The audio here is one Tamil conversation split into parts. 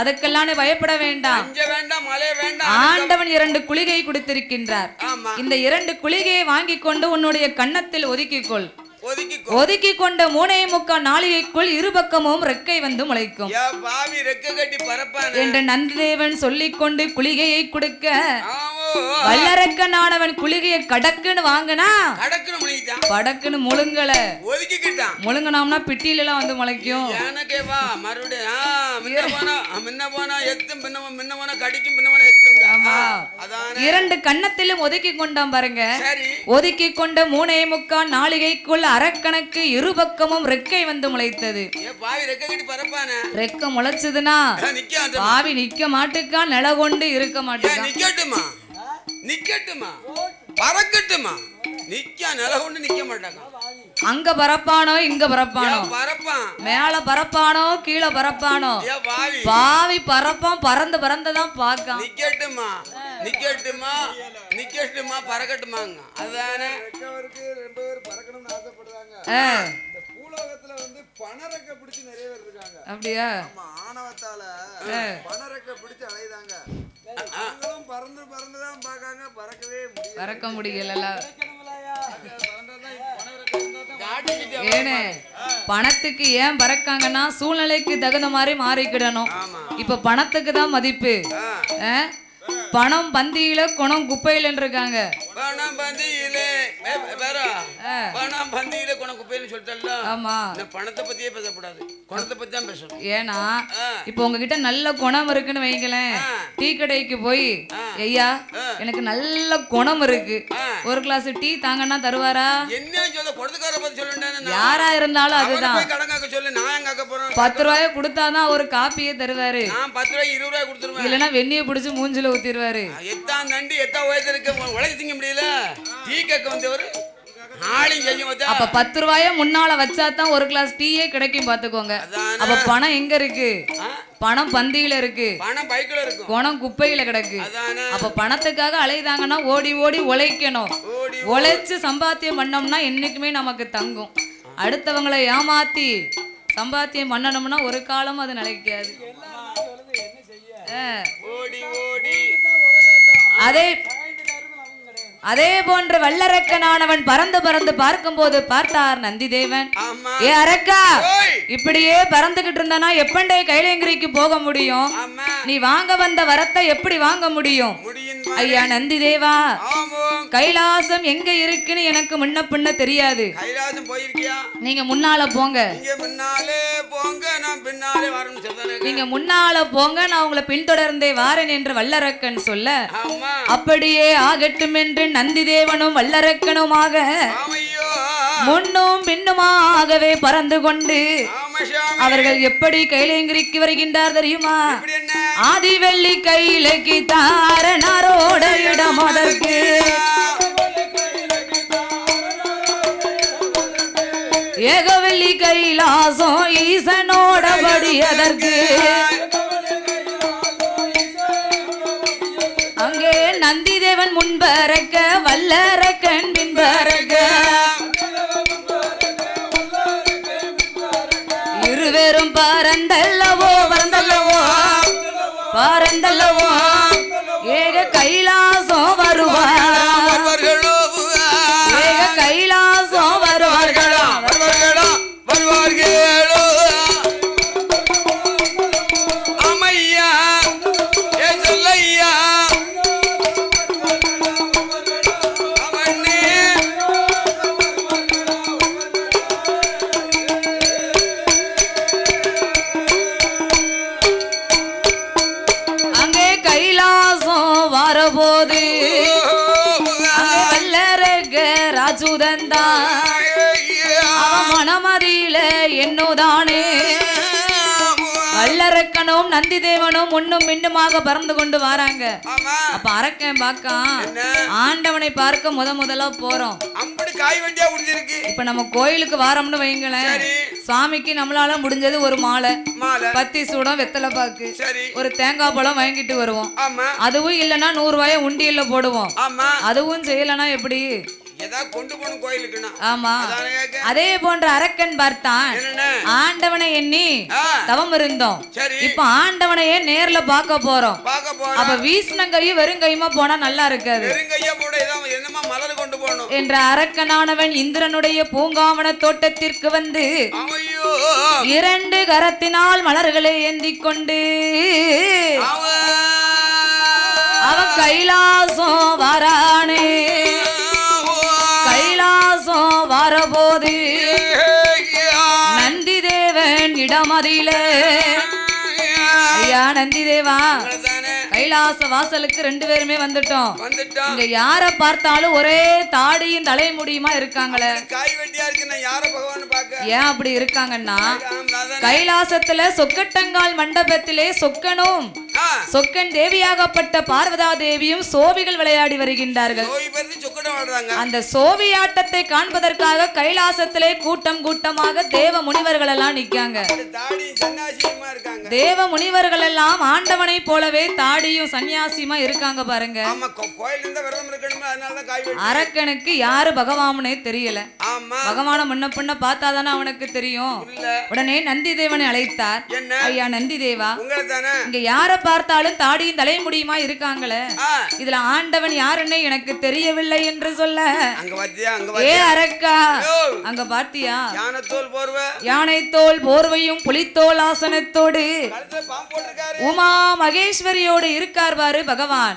அதுக்கெல்லாம் நீ பயப்பட வேண்டாம். ஆண்டவன் இரண்டு குளிகை கொடுத்திருக்கின்றார். இந்த இரண்டு குளிகையை வாங்கி கொண்டு உன்னுடைய கன்னத்தில் ஒதுக்கிக்கொள். ஒதுக்கி கொண்ட மூணே முக்கால் நாளிகைக்குள் இருபக்கமும் ரெக்கை வந்து முளைக்கும். என்று நந்திதேவன் சொல்லிக்கொண்டு குளிகையை கொடுக்க ஆமோ வல்லரக்கனானவன் குளிகையை கடக்குன்னு வாங்கினா படக்குன்னு முழுங்கல. முழுங்கினோம்னா பிட்டியில எல்லாம் வந்து முளைக்கும். மறுபடியும் கடிக்கும் பின்ன இரண்டு கன்னத்திலும் ஒதுக்கி கொண்டான் பாருங்க. ஒதுக்கி கொண்ட மூணே முக்கால் நாளிகைக்குள் அரக்கணக்கு இருபக்கமும் ரெக்கை வந்து முளைத்தது. ரெக்க முளைச்சதுன்னா பாவி நிக்க மாட்டுக்கா? நில கொண்டு இருக்க நிக்கட்டுமா நிக்கட்டுமா பறக்கட்டுமா நிக்க நில கொண்டு நிக்க மாட்டாங்க அங்க பரப்பானோ இங்க பரப்பானோ? மேல பரப்பானோ கீழே பறப்பானோ ஏ பாவி. பாவி பறப்பான் பறந்து பறந்துதான் பார்க்கான். நிக்கட்டுமா? நிக்கட்டுமா? நிக்கட்டுமா? பறக்கட்டுமாங்க. அதானே? பூலோகத்துல வந்து பணரெக்க பிடிச்சு நிறைய பேர் இருக்காங்க. அப்படியா? ஆமா ஆணவத்தால பணரெக்க பிடிச்சு அலையுதாங்க. அவங்களும் பறந்து பறந்து தான் பார்க்காங்க. பறக்கவே முடியல. பறக்க முடியல ஏனே பணத்துக்கு ஏன் பறக்காங்கன்னா சூழ்நிலைக்கு தகுந்த மாதிரி மாறிக்கிடணும். ஆமா. இப்ப பணத்துக்கு தான் மதிப்பு? பணம் பந்தியில குணம் குப்பையில இருக்காங்க பணம் பந்தியிலே ஏ, வேற? ஆ. பணம் பந்தியிலே குணம் குப்பைன்னு சொல்லிட்டல்ல? ஆமா. இந்த பணத்தை பத்தியே பேசக்கூடாது. குணத்தை பத்தி தான் பேசணும். ஏன்னா. இப்போ உங்ககிட்ட நல்ல குணம் இருக்குன்னு வைங்களேன். டீ கடைக்கு போய் ஐயா எனக்கு நல்ல குணம் இருக்கு. ஒரு கிளாஸ் டீ தாங்கன்னா தருவாரா? என்ன சொல்ல குடத்துக்கார பத்தி சொல்லுண்டேன்னு யாரா இருந்தாலும் அதுதான். சொல்லு நான் காக்க போறேன் பத்து ரூபாய கொடுத்தாதான் ஒரு காப்பியே தருவாரு. நான் பத்து ரூபாய் இருபது ரூபாய் கொடுத்துருவேன். இல்லைன்னா வெந்நிய பிடிச்சு மூஞ்சில ஊத்திடுவாரு எத்தான் நண்டு எத்தா உயரத்தில் இருக்க உழைச்சி திங்க முடியல டீ கேட்க வந்தவர்? அப்ப பத்து ரூபாய முன்னால வச்சாதான் ஒரு கிளாஸ் டீயே கிடைக்கும் பாத்துக்கோங்க. அப்ப பணம் எங்க இருக்கு? பணம் பந்தியில இருக்கு. பணம் பைக்கில் இருக்கும். குணம் குப்பையில கிடக்கு. அப்ப பணத்துக்காக அலைதாங்கன்னா ஓடி ஓடி உழைக்கணும். உழைச்சு சம்பாத்தியம் பண்ணோம்னா என்னைக்குமே நமக்கு தங்கும். அடுத்தவங்களை ஏமாத்தி சம்பாத்தியம் பண்ணணும்னா ஒரு காலம் அது நிலைக்காது. ஓடி. அதே அதே போன்ற வல்லரக்கனானவன் பறந்து பறந்து பார்க்கும்போது பார்த்தார் நந்திதேவன். ஏ அரக்கா இப்படியே பறந்துகிட்டு இருந்தானா எப்பண்டே கைலேங்கிரிக்கு போக முடியும்? நீ வாங்க வந்த வரத்தை எப்படி வாங்க முடியும்? ஐயா நந்திதேவா கைலாசம் எங்க இருக்குன்னு எனக்கு முன்ன பின்ன தெரியாது. நீங்க முன்னால போங்க. நீங்க முன்னாலே போங்க நான் உங்களை பின்தொடர்ந்தே வாரேன் என்று வல்லரக்கன் சொல்ல அப்படியே ஆகட்டும் என்று நந்திதேவனும் வல்லரக்கனுமாக ஆமையோ. முன்னும் பின்னுமாகவே பறந்து கொண்டு அவர்கள் எப்படி கைலேங்கிரிக்கு வருகின்றார் தெரியுமா? ஆதிவெள்ளி இடம் அதற்கு ஏகவெள்ளி கைலாசம் ஈசனோட படி அதற்கு அங்கே நந்திதேவன் முன்பறக்க வல்லற கண்டின் பாருக. இருவரும் பாரந்தல்லவோ பறந்தல்லவோ பாரந்தல்லவோ. ஏக கைலா வல்லரக்கனும் நந்திதேவனும் முன்னும் பின்னுமாக பறந்து கொண்டு வராங்க. அப்ப அரக்கன் என்ன? ஆண்டவனை பார்க்க முத முதலா போறோம். இப்ப நம்ம கோயிலுக்கு வாரோம்னு வைங்களேன். சரி. சாமிக்கு நம்மளால முடிஞ்சது ஒரு மாலை. பத்தி சூடம் வெத்தலை பாக்கு ஒரு தேங்காய் பழம் வாங்கிட்டு வருவோம். அதுவும் இல்லைன்னா நூறு ரூபாய உண்டியல்ல போடுவோம். அதுவும் செய்யலைன்னா எப்படி? ஆமா. அதே போன்ற அரக்கன் பார்த்தான். ஆண்டவனை எண்ணி தவம் இருந்தோம். இப்ப ஆண்டவனையே நேர்ல பார்க்க போறோம். அப்ப வீசினங்கையும் வெறும் கையுமா போனா நல்லா இருக்காது. என்ற அரக்கனானவன் இந்திரனுடைய பூங்காவன தோட்டத்திற்கு வந்து இரண்டு கரத்தினால் மலர்களை ஏந்திக் கொண்டு அவன் கைலாசம் வரானே. இடமதிலே ஐயா நந்தி தேவா கைலாச வாசலுக்கு ரெண்டு பேருமே வந்துட்டோம். இங்க யார பார்த்தாலும் ஒரே தாடியும் தலைமுடியுமா இருக்காங்களே. ஏன் அப்படி இருக்காங்கன்னா. கைலாசத்துல சொக்கட்டங்கால் மண்டபத்திலே சொக்கனும் சொக்கன் தேவியாகப்பட்ட பார்வதா தேவியும் சோவிகள் விளையாடி வருகின்றார்கள். அந்த சோவி ஆட்டத்தை காண்பதற்காக கைலாசத்திலே கூட்டம் கூட்டமாக தேவ முனிவர்கள் எல்லாம் நிக்காங்க தேவ முனிவர்கள் எல்லாம் ஆண்டவனை போலவே தாடியும் சன்னியாசியுமா இருக்காங்க பாருங்க. அரக்கனுக்கு யாரு பகவானே தெரியல. பகவான முன்ன பின்ன பார்த்தாதானே அவனுக்கு தெரியும். உடனே நந்தி தேவனை அழைத்தார் ஐயா நந்தி தேவா இங்க யார பார்த்தாலும் தாடியும் தலைமுடியுமா இருக்காங்களே? ஆ, இதுல ஆண்டவன் யாருன்னு எனக்கு தெரியவில்லை என்று சொல்ல. பாத்தியா? ஏ பாத்தியா? அரக்கா அங்க பார்த்தியா யானை தோல் போர்வையும் புலித்தோல் ஆசனத்தோடு. உமா மகேஸ்வரியோடு இருக்கார் பாரு பகவான்.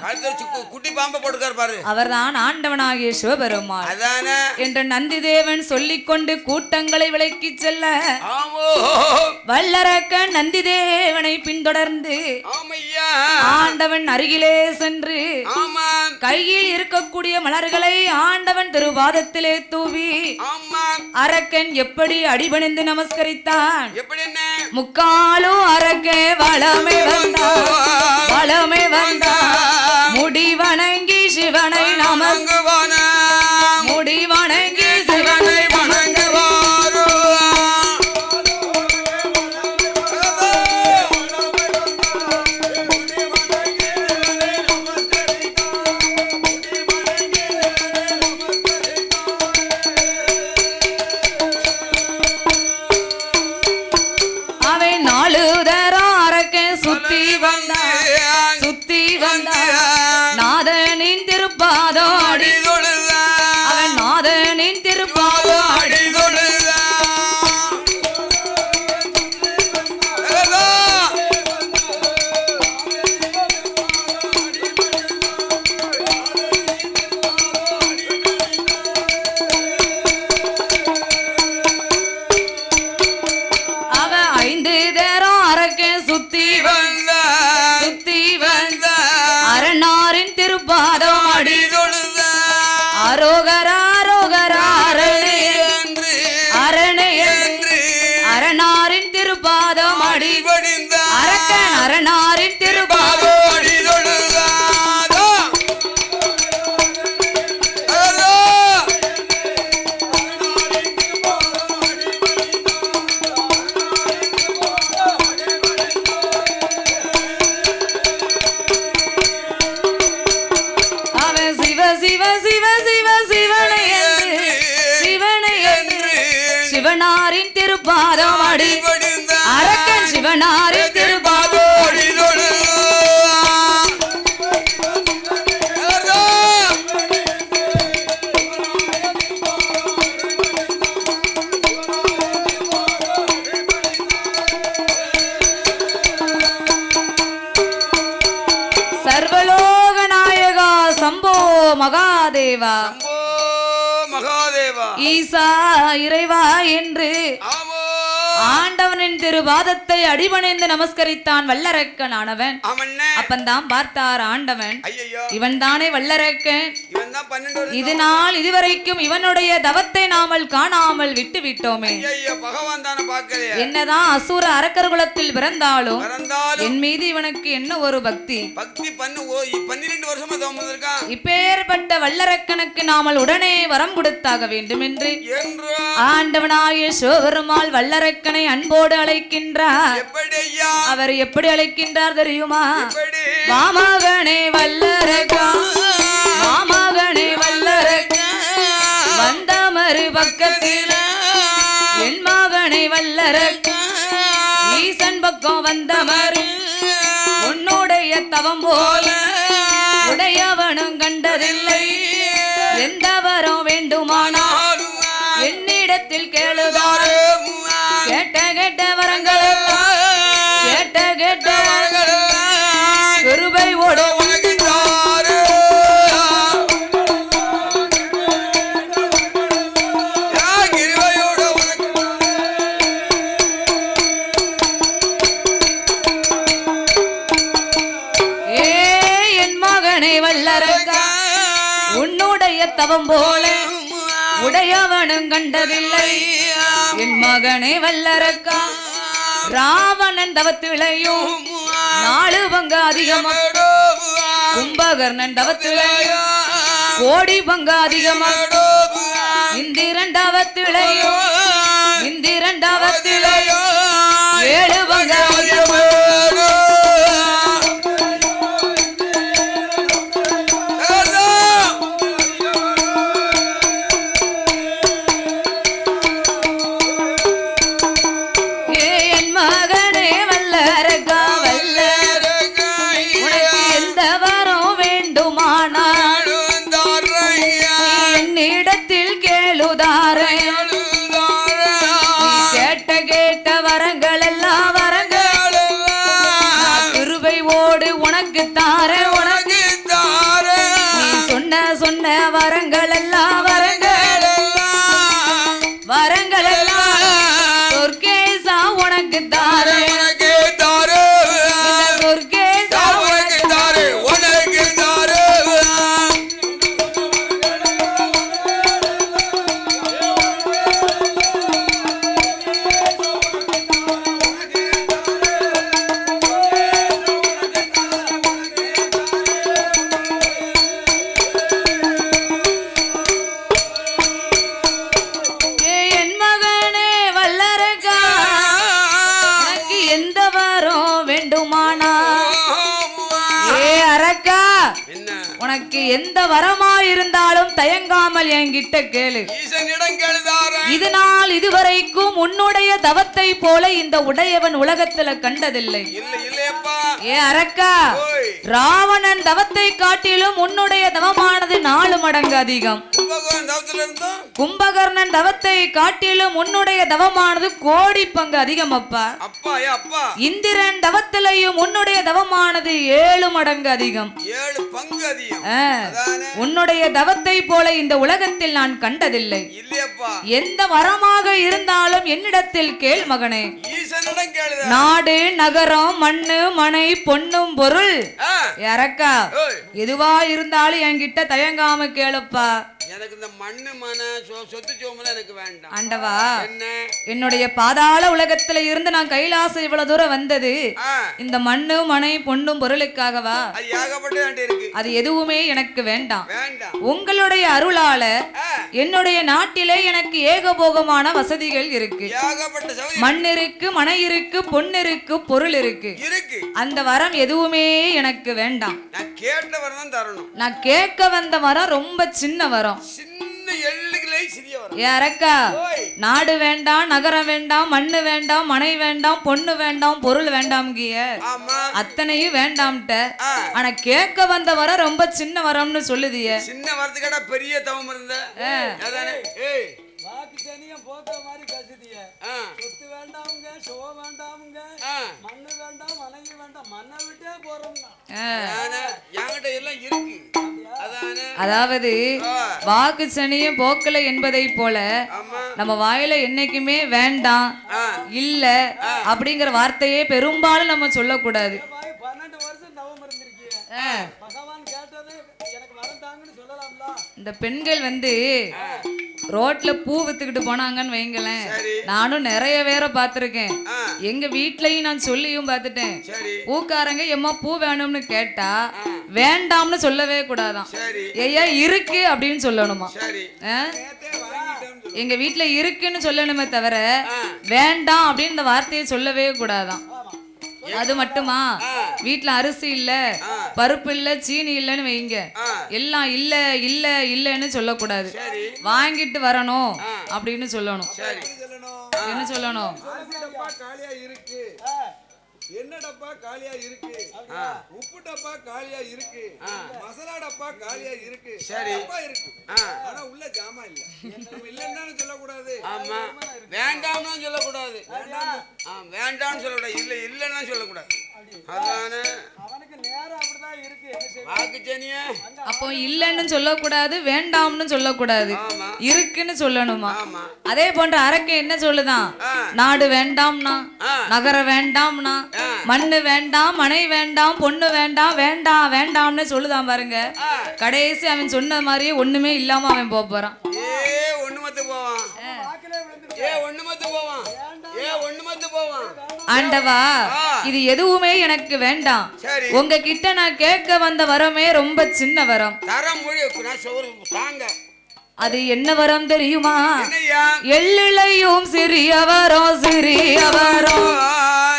குட்டி பாம்பை போட்டிருக்காரு பாரு. அவர்தான் ஆண்டவனாகிய சிவபெருமான். என்று நந்திதேவன் சொல்லிக்கொண்டு கூட்டங்களை விலக்கிச் செல்ல. வல்லரக்க நந்திதேவனை பின்தொடர்ந்து ஆண்டவன் அருகிலே சென்று கையில் இருக்கக்கூடிய மலர்களை ஆண்டவன் திருவாதத்திலே தூவி அரக்கன் எப்படி அடிபணிந்து நமஸ்கரித்தான்? முக்காலும் அரக்கே வளமே வந்தா வளமே வந்தா. முடி வணங்கி சிவனை நம அரக்கன் மகாதேவா. ஈசா இறைவா என்று ஆமோ ஆண்டவனின் திருவாதத்தை அடிபணிந்து நமஸ்கரித்தான் வல்லரக்கன் ஆனவன். அப்பந்தான் பார்த்தார் ஆண்டவன். இவன் தானே வல்லரக்கன். இது நாள் இதுவரைக்கும் இவனுடைய தவத்தை நாமல் காணாமல் விட்டு விட்டோமே என்னதான் அசுர அரக்கர் குலத்தில் பிறந்தாலும் என் மீது இவனுக்கு என்ன ஒரு பக்தி? பக்தி பன்னிரெண்டு வருஷமா இப்பேற்பட்ட வல்லரக்கனுக்கு நாமல் உடனே வரம் கொடுத்தாக வேண்டும் என்று ஆண்டவனாகிய சிவபெருமாள் வல்லரக்கனை அன்போடு அழைக்கின்றார். அவர் எப்படி அழைக்கின்றார் தெரியுமா? மாமகனே வல்லரக்கா மாமகனே வல்லரக்கா மறுபக்கத்தில் என் மகனை வல்லரக்க ஈசன் பக்கம் வந்த மறு உன்னுடைய தவம் போல உடையவனும் கண்டதில்லை. எந்த வரம் வேண்டுமானால் என்னிடத்தில் கேளுதாரு தவம் போல உடையவனும் கண்டதில்லை. என் மகனை வல்லரக்கா ராவணன் தவத்திலையும் நாலு பங்கு அதிகமா கும்பகர்ணன் தவத்திலையும் கோடி பங்கு அதிகமா இந்திரன் தவத்திலையும் ஏழு என்கிட்ட கேளு. ஈசனிடம் கேளுதாரன் இது நாள் இதுவரைக்கும் உன்னுடைய தவத்தை போல இந்த உடையவன் உலகத்துல கண்டதில்லை. ஏ அரக்கா ராவணன் தவத்தை காட்டிலும் உன்னுடைய தவமானது நாலு மடங்கு அதிகம். கும்பகர்ணன் தவத்தை காட்டிலும் உன்னுடைய தவமானது கோடி பங்கு அதிகம் அப்பா. இந்திரன் தவத்திலையும் உன்னுடைய தவமானது ஏழு மடங்கு அதிகம். உன்னுடைய தவத்தை போல இந்த உலகத்தில் நான் கண்டதில்லை. எந்த வரமாக இருந்தாலும் என்னிடத்தில் கேள் மகனே. நாடு நகரம் மண்ணு மனை பொன்னும் பொருள். ஓய். எதுவா இருந்தாலும் என்கிட்ட தயங்காம கேளுப்பா. எனக்கு இந்த மண்ணு மன சொ- சொத்து சோமெல்லாம் எனக்கு வேண்டாம். ஆண்டவா என்ன? என்னுடைய பாதாள உலகத்துல இருந்து நான் கைலாசம் இவ்வளவு தூரம் வந்தது. இந்த மண்ணு மனை பொன்னும் பொருளுக்காகவா? அது எதுவுமே எனக்கு வேண்டாம். உங்களுடைய அருளால என்னுடைய நாட்டிலே எனக்கு ஏகபோகமான வசதிகள் இருக்கு. மண் இருக்கு மனை இருக்கு பொன் இருக்கு. பொருள் இருக்கு இருக்கு அந்த வரம் எதுவுமே எனக்கு வேண்டாம். நான் கேட்ட வரதான் தரணும். நான் கேட்க வந்த வரம் ரொம்ப சின்ன வரம். சின்ன எள்ளுகளே சிறிய வரம். ஏ அரக்கா ஓய். நாடு வேண்டாம் நகரம் வேண்டாம் மண்ணு வேண்டாம் மனை வேண்டாம் பொண்ணு வேண்டாம் பொருள் வேண்டாம் ஆமா. அத்தனையும் வேண்டாம்ட்ட. ஆனா கேட்க வந்த வரம் ரொம்ப சின்ன வரம்னு சொல்லுதிய. சின்ன வரத்துக்கடா பெரிய தவம் இருந்த. அதானே? ஏய். வாக்கு சனியம் போக்குற மாதிரி பேசுதிய ஆ, சொத்து வேண்டாமுங்க சோ வேண்டாமுங்க ஆ. மண்ணு வேண்டாம் மனைவி வேண்டாம் மண்ணை விட்டே போறோம்னா. அதானே, என்கிட்ட எல்லாம் இருக்கு. அதானே. அதாவது வாக்கு சனியும் போக்கல என்பதை போல நம்ம வாயில என்னைக்குமே வேண்டாம் இல்ல அப்படிங்கிற வார்த்தையே பெரும்பாலும் நம்ம சொல்லக்கூடாது. பன்னெண்டு வருஷம் இருந்திருக்கீங்க இந்த பெண்கள் வந்து ரோட்ல பூ வித்துக்கிட்டு போனாங்கன்னு வைங்களேன். நானும் நிறைய பேரை பார்த்துருக்கேன். எங்க வீட்லயும் நான் சொல்லியும் பார்த்துட்டேன். பூக்காரங்க எம்மா பூ வேணும்னு கேட்டா வேண்டாம்னு சொல்லவே கூடாதாம் சரி. ஐயா இருக்கு அப்படின்னு சொல்லணுமா. எங்க வீட்ல இருக்குன்னு சொல்லணுமே தவிர வேண்டாம் அப்படின்னு இந்த வார்த்தையை சொல்லவே கூடாதாம் அது மட்டுமா? ஆ. வீட்ல அரிசி இல்ல பருப்பு இல்ல சீனி இல்லைன்னு வைங்க. எல்லாம் இல்ல இல்ல இல்லைன்னு சொல்லக்கூடாது. வாங்கிட்டு வரணும் அப்படின்னு சொல்லணும். சரி. சொல்லணும்? என்ன சொல்லணும்? என்ன டப்பா காலியா இருக்கு? உப்பு டப்பா காலியா இருக்கு. மசாலா டப்பா காலியா இருக்கு. சரி. டப்பா இருக்கு. ஆனா உள்ள ஜாமான் இல்ல. நம்ம இல்லன்னு சொல்லக்கூடாது. ஆமா. வேண்டாம்னு சொல்லக்கூடாது. ஆ வேண்டாம்னு சொல்லக்கூடாது. இல்ல இல்லைன்னு சொல்லக்கூடாது. அதானே. அப்போ இல்லைன்னு சொல்லக்கூடாது வேண்டாம்னு சொல்லக்கூடாது. இருக்குன்னு சொல்லணுமா? ஆமா. அதே போன்ற அரக்கை என்ன சொல்லுதான். நாடு வேண்டாம்னா ஆ. நகர வேண்டாம்னா மண்ணு வேண்டாம் மனை வேண்டாம் பொண்ணு வேண்டாம் வேண்டாம் வேண்டாம்னு சொல்லுதான் பாருங்க. கடைசி அவன் சொன்ன மாதிரியே ஒண்ணுமே இல்லாம அவன் போப் போறான். ஆண்டவா. இது எதுவுமே எனக்கு வேண்டாம். சரி. உங்ககிட்ட நான் கேட்க வந்த வரமே ரொம்ப சின்ன வரம். அது என்ன வரம் தெரியுமா? எள்ளிலையும் சிறியவரோ சிறியவரோ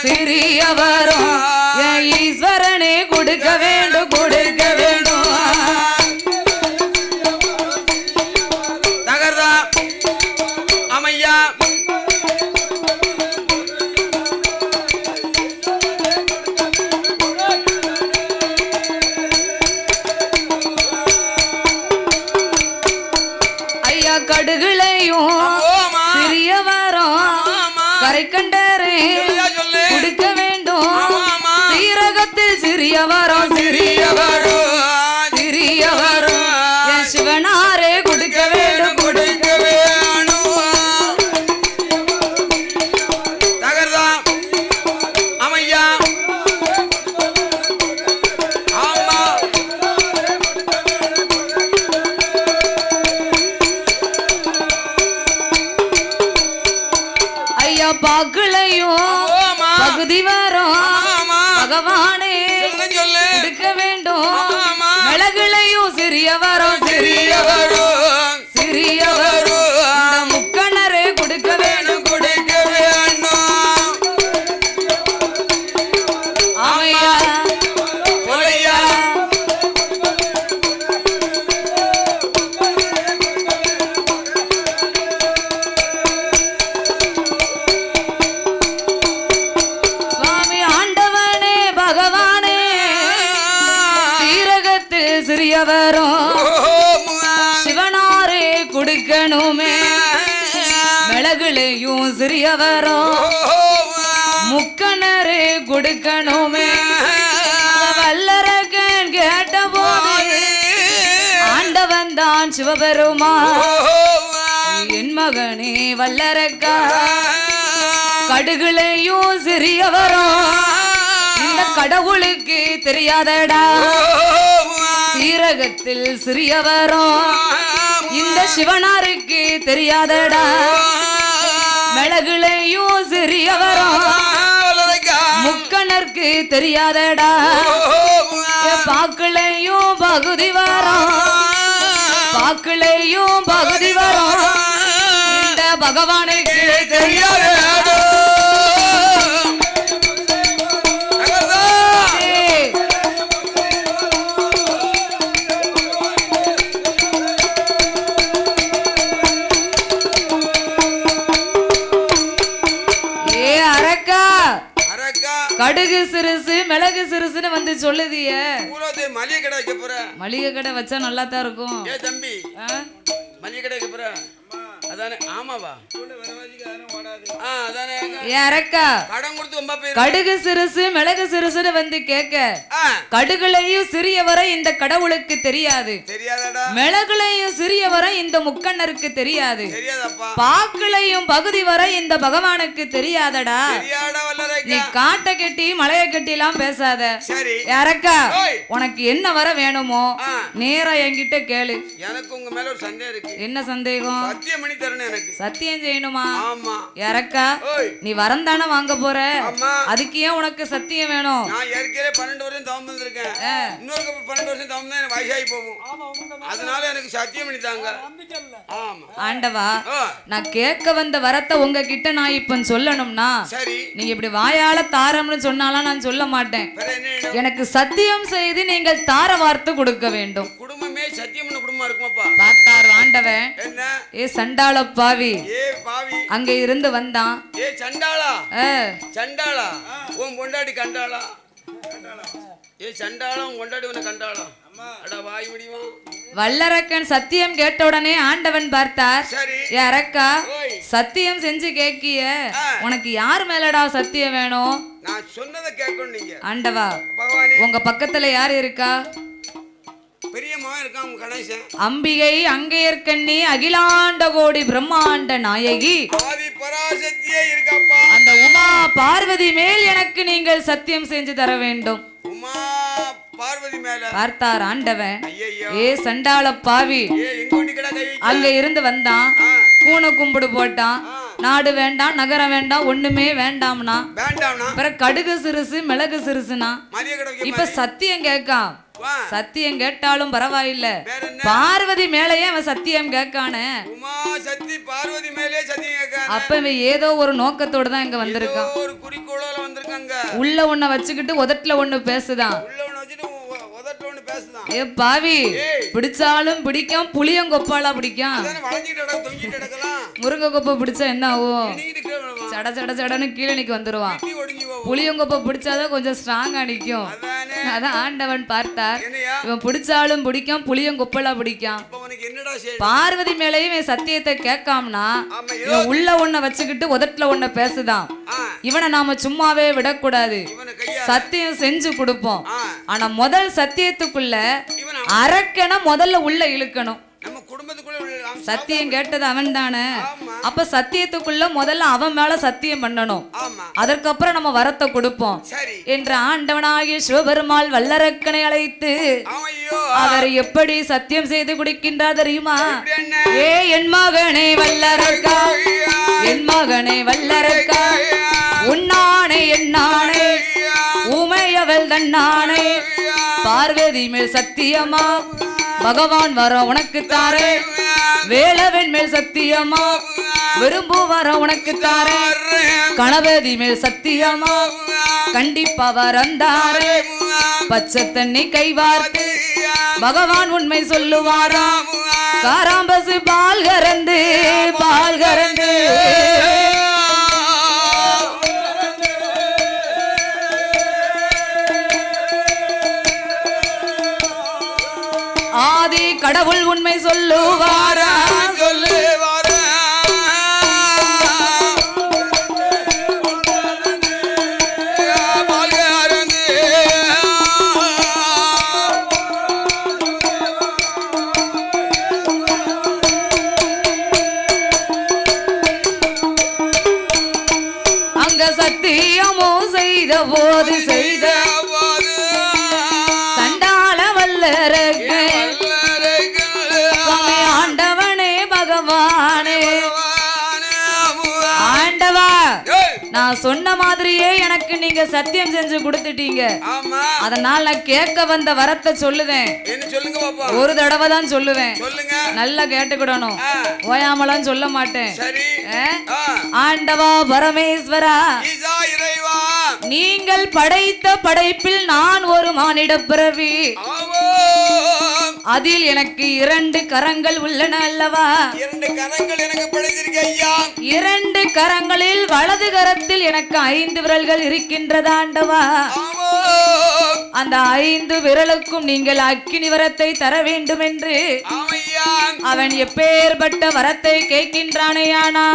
சிறியவரோ ஈஸ்வரனே கொடுக்க வேண்டும் கொடுக்க சிறியவரோ சிறியவரோ சிவபெருமா. என் மகனே வல்லரக்கா. கடுகுலையும் சிறியவரும் இந்த கடவுளுக்கு தெரியாதடா. சீரகத்தில் சிறியவரும் இந்த சிவனாருக்கு தெரியாதடா. மிளகுலையும் சிறியவரும் முக்கணருக்கு தெரியாதடா. என் பாக்குலையும் பகுதி வரும். பாக்குலையும் பகுதி வரும். இந்த பகவானுக்கு தெரியாது கடுகு சிறுசு மிளகு சிறுசுன்னு வந்து சொல்லுதிய. மளிகை கடை வைக்க போற. மளிகை கடை வச்சா நல்லா தான் இருக்கும். ஏ தம்பி? மளிகை கடை வைக்க போற. அதானே ஆமாவா? கடுகு சிறுசு மிளகு சிறுசுன்னு வந்து கேட்க. கடுகுலையும் சிறியவரை இந்த கடவுளுக்கு தெரியாது. மிளகுலையும் சிறியவரை இந்த முக்கண்ணருக்கு தெரியாது. பாக்குலையும் பகுதி வரை இந்த பகவானுக்கு தெரியாதடா. நீ காட்டை கட்டி மலைய கட்டி எல்லாம் பேசாத யாரக்கா. உனக்கு என்ன வர வேணுமோ. நேரா என்கிட்ட கேளு. எனக்கு உங்க மேல ஒரு சந்தேகம் இருக்கு. என்ன சந்தேகம்? தரணும் எனக்கு. சத்தியம் செய்யணுமா? ஆமா. யாரக்கா ஓய். நீ வரம் தானே வாங்க போற? ஆமா. அதுக்கு ஏன் உனக்கு சத்தியம் வேணும்? நான் ஏற்கனவே பன்னெண்டு வருஷம் தவம் வந்திருக்கேன் ஆ. இன்னொரு கப்ப பன்னெண்டு வருஷம் தவம் தான் எனக்கு வயசாகி போகும். ஆமா உங்க மேல அதனால எனக்கு சத்தியம் ஆண்டவா நான் கேட்க வந்த வரத்தை உங்ககிட்ட நான் இப்ப சொல்லணும்னா சரி. நீங்க இப்படி வாயால தாரம்னு சொன்னாலாம் நான் சொல்ல மாட்டேன்? எனக்கு சத்தியம் செய்து நீங்கள் தார வார்த்தை கொடுக்க வேண்டும். குடும்பமே சத்தியம் பண்ண குடும்பமா இருக்குமாப்பா? பார்த்தார் ஆண்டவன். என்ன? ஏ சண்டாள பாவி. ஏ பாவி. அங்க இருந்து வந்தான். ஏ சண்டாளா? சண்டாளா? உன் பொண்டாடி கண்டாளா? ஏ சண்டாளா உன் பொண்டாடி உன்னை கண்டாளா? அடா வாய் முடியும் வல்லரக்கன் சத்தியம் கேட்ட உடனே ஆண்டவன் பார்த்தார். சரி. ஏ அரக்கா சத்தியம் செஞ்சு கேக்கிய. உனக்கு யார் மேலடா சத்தியம் வேணும்? நான் சொன்னதை கேட்கணும் நீங்க. ஆண்டவா உங்க பக்கத்துல யார் இருக்கா? அம்பிகை அங்கையர்கண்ணி அகிலாண்ட கோடி பிரம்மாண்ட நாயகி. அந்த உமா பார்வதி மேல் எனக்கு நீங்கள் சத்தியம் செஞ்சு தர வேண்டும். பார்த்தார் ஆண்டவன். ஏ சண்டாள பாவி. அங்க இருந்து வந்தான். கூனை கும்பிடு போட்டான். நாடு வேண்டாம் நகரம் வேண்டாம் ஒண்ணுமே வேண்டாம்னா. அப்புறம் கடுகு சிறுசு மிளகு சிறுசுனா. இப்ப சத்தியம் கேட்கான் சத்தியம் கேட்டாலும் பரவாயில்ல. பார்வதி மேலயே அவன் சத்தியம் கேட்கானே. உமா சக்தி பார்வதி மேலே சத்தியம் கேட்காங்க அப்ப இவன் ஏதோ ஒரு நோக்கத்தோட தான் இங்க வந்திருக்கான். ஒரு குறிக்கோளோல வந்திருக்காங்க. உள்ள ஒண்ண வச்சுக்கிட்டு உதட்டுல ஒண்ணு பேசுதான். ஏ பாவி. பிடிச்சாலும் பிடிக்கும் புளியங்கொப்பாலா பிடிக்கும். முருங்கை கொப்பை பிடிச்சா என்ன ஆகும். சட சட சடன்னு கீழே நிக்க வந்துருவான். புளியங்கொப்பை பிடிச்சாதான் கொஞ்சம் ஸ்ட்ராங்கா நிக்கும். அதானே. ஆண்டவன் பார்த்தார். இவன் பிடிச்சாலும் பிடிக்கும் புளியங்கொப்பலா பிடிக்கும். பார்வதி மேலயும் இவன் சத்தியத்தை கேட்காமனா இவன் உள்ள ஒண்ண வச்சுக்கிட்டு உதட்டுல ஒண்ண பேசுதான். இவனை நாம சும்மாவே விடக்கூடாது. சத்தியம் செஞ்சு கொடுப்போம். ஆ. ஆனா முதல் சத்தியத்துக்குள்ள அரக்கனை முதல்ல உள்ள இழுக்கணும். சத்தியம் கேட்டது அவன் தானே அப்ப சத்தியத்துக்குள்ள முதல்ல அவன் மேல சத்தியம் பண்ணணும். அதற்கப்புறம் நம்ம வரத்தை கொடுப்போம். என்ற ஆண்டவனாகிய சிவபெருமாள் வல்லரக்கனை அழைத்து அவர் எப்படி சத்தியம் செய்து கொடுக்கின்றார் தெரியுமா? ஏ என் மகனே வல்லரக்கா. என் மகனே வல்லரக்கா. உன்னானே என்னானே. உமையவள் தன்னானே. பார்வதி மேல் சத்தியமா? பகவான் வர உனக்கு தாரே. வேலவன் மேல் சத்தியமா? விரும்பு வர உனக்கு தாரே. கணபதி மேல் சத்தியமா? கண்டிப்பா வரந்தாரே. பச்சை தண்ணி கை வார்த்து பகவான் உண்மை சொல்லுவாராம். காராம்பசு பால் கறந்து பால் கறந்து. கடவுள் உண்மை சொல்லுவாரா? சொன்ன மாதிரி மாதிரியே எனக்கு நீங்க சத்தியம் செஞ்சு கொடுத்துட்டீங்க. அதனால நான் கேட்க வந்த வரத்தை சொல்லுவேன் ஒரு தடவை தான் சொல்லுவேன். நல்லா கேட்டுக்கிடணும். ஓயாமலாம் சொல்ல மாட்டேன். ஆண்டவா பரமேஸ்வரா நீங்கள் படைத்த படைப்பில் நான் ஒரு மானிட பிறவி. அதில் எனக்கு இரண்டு கரங்கள் உள்ளன அல்லவா? இரண்டு கரங்கள் எனக்கு படைத்திருக்க ஐயா. இரண்டு கரங்களில் வலது கரத்தில் எனக்கு ஐந்து விரல்கள் இருக்கின்றதா ஆண்டவா. ஆவோம். அந்த ஐந்து விரலுக்கும் நீங்கள் அக்கினி வரத்தை தர வேண்டும் என்று அவன் எப்பேற்பட்ட வரத்தை கேட்கின்றானேயானா